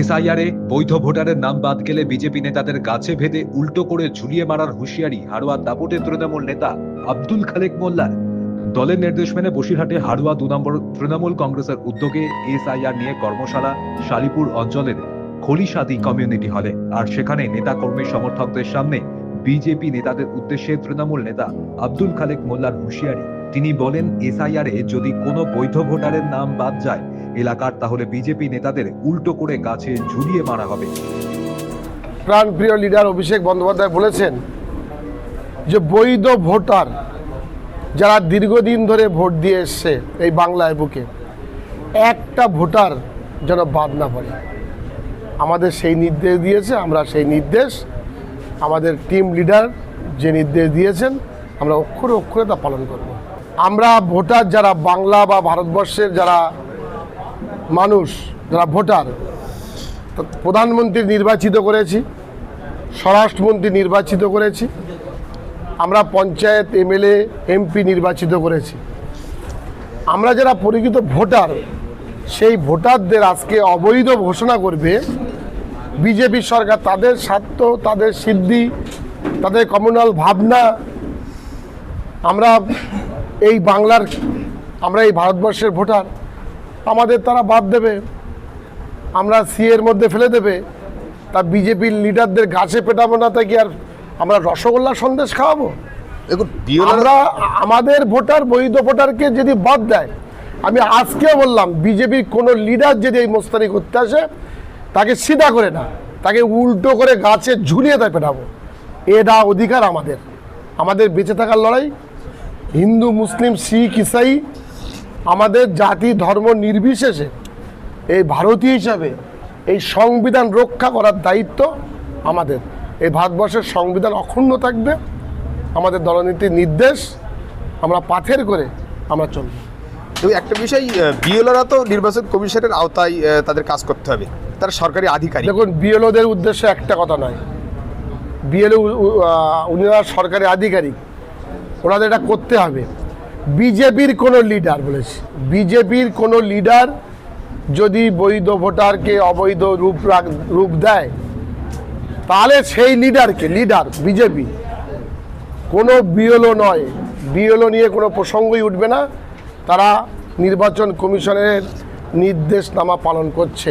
এসআইআরে বৈধ ভোটারের নাম বাদ গেলে বিজেপি নেতাদের গাছে ভেদে উল্টো করে ঝুলিয়ে মারার হুঁশিয়ারি হাড়োয়া দাপটে তৃণমূল নেতা আব্দুল খালেক মোল্লার। দলের নির্দেশ মেনে বসিরহাটে হাড়োয়া দু নম্বর তৃণমূল কংগ্রেসের উদ্যোগে এসআইআর নিয়ে কর্মশালা শালিপুর অঞ্চলের খলিশাদি কমিউনিটি হলে। আর সেখানে নেতা কর্মী সমর্থকদের সামনে বিজেপি নেতাদের উদ্দেশ্যে তৃণমূল নেতা আব্দুল খালেক মোল্লার হুঁশিয়ারি। তিনি বলেন, এসআইআরে যদি কোনো বৈধ ভোটারের নাম বাদ যায়, এলাকার তাহলে বিজেপি নেতাদের উল্টো করে গাছে ঝুলিয়ে মারা হবে। প্রাণপ্রিয় লিডার অভিষেক বন্দ্যোপাধ্যায় বলেছেন যে বৈধ ভোটার যারা দীর্ঘদিন ধরে ভোট দিয়ে এসছে এই বাংলায় বুকে, একটা ভোটার যেন বাদ না পড়ে। আমাদের সেই নির্দেশ দিয়েছে, আমরা সেই নির্দেশ, আমাদের টিম লিডার যে নির্দেশ দিয়েছেন, আমরা অক্ষরে অক্ষরে তা পালন করব। আমরা ভোটার যারা বাংলা বা ভারতবর্ষের যারা মানুষ, যারা ভোটার প্রধানমন্ত্রী নির্বাচিত করেছি, স্বরাষ্ট্রমন্ত্রী নির্বাচিত করেছি, আমরা পঞ্চায়েত এমএলএ, এমপি নির্বাচিত করেছি। আমরা যারা পরিচিত ভোটার, সেই ভোটারদের আজকে অবৈধ ঘোষণা করবে, বিজেপি সরকার তাদের স্বার্থ, তাদের সিদ্ধি, তাদের কমিউনাল ভাবনা, আমরা এই বাংলার আমরা এই ভারতবর্ষের ভোটার আমাদের তারা বাদ দেবে। আমরা সি এর মধ্যে ফেলে দেবে। তা বিজেপির লিডারদের গাছে পেটাবো না তাই কি আর আমরা রসগোল্লা সন্দেশ খাওয়াবো? আমরা আমাদের ভোটার বৈধ ভোটারকে যদি বাদ দেয় আমি আজকেও বললাম বিজেপির কোনো লিডার যদি এই মোস্তানি করতে আসে তাকে সিধা করে না তাকে উল্টো করে গাছে ঝুলিয়ে দেয় পেটাবো। এটা অধিকার আমাদের। আমাদের বেঁচে থাকার লড়াই হিন্দু মুসলিম শিখ ইসাই আমাদের জাতি ধর্ম নির্বিশেষে এই ভারতীয় হিসাবে এই সংবিধান রক্ষা করার দায়িত্ব আমাদের। এই ভারতবর্ষের সংবিধান অক্ষুণ্ণ থাকবে আমাদের দলনীতির নির্দেশ আমরা পাথের করে আমরা চলব। এবং একটা বিষয় বিএলআররা তো নির্বাচন কমিশনের আওতায় তাদের কাজ করতে হবে। তারা সরকারি আধিকারিক। দেখুন বিএলওদের উদ্দেশ্যে একটা কথা নয়। বিএলও উনারা সরকারি আধিকারিক। ওনাদের এটা করতে হবে। বিজেপির কোনো লিডার বলেছি। বিজেপির কোনো লিডার যদি বৈধ ভোটারকে অবৈধ রূপ রূপ দেয়, তাহলে সেই লিডারকে লিডার বিজেপি। কোনো বিএলও নয়। বিএলও নিয়ে কোনো প্রসঙ্গই উঠবে না। তারা নির্বাচন কমিশনের নির্দেশনামা পালন করছে।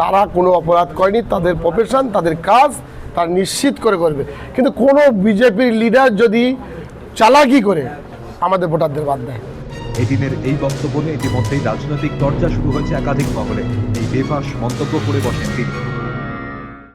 তারা কোনো অপরাধ করেনি। তাদের প্রফেশন তাদের কাজ, তারা নিশ্চিত করে করবে। কিন্তু কোনো বিজেপির লিডার যদি চালাকি করে আমাদের ভোটারদের বাদ দেয়। এদিনের এই বক্তব্য নিয়ে ইতিমধ্যেই রাজনৈতিক চর্চা শুরু হয়েছে একাধিক মহলে এই বেফাস মন্তব্য করে বসেন তিনি।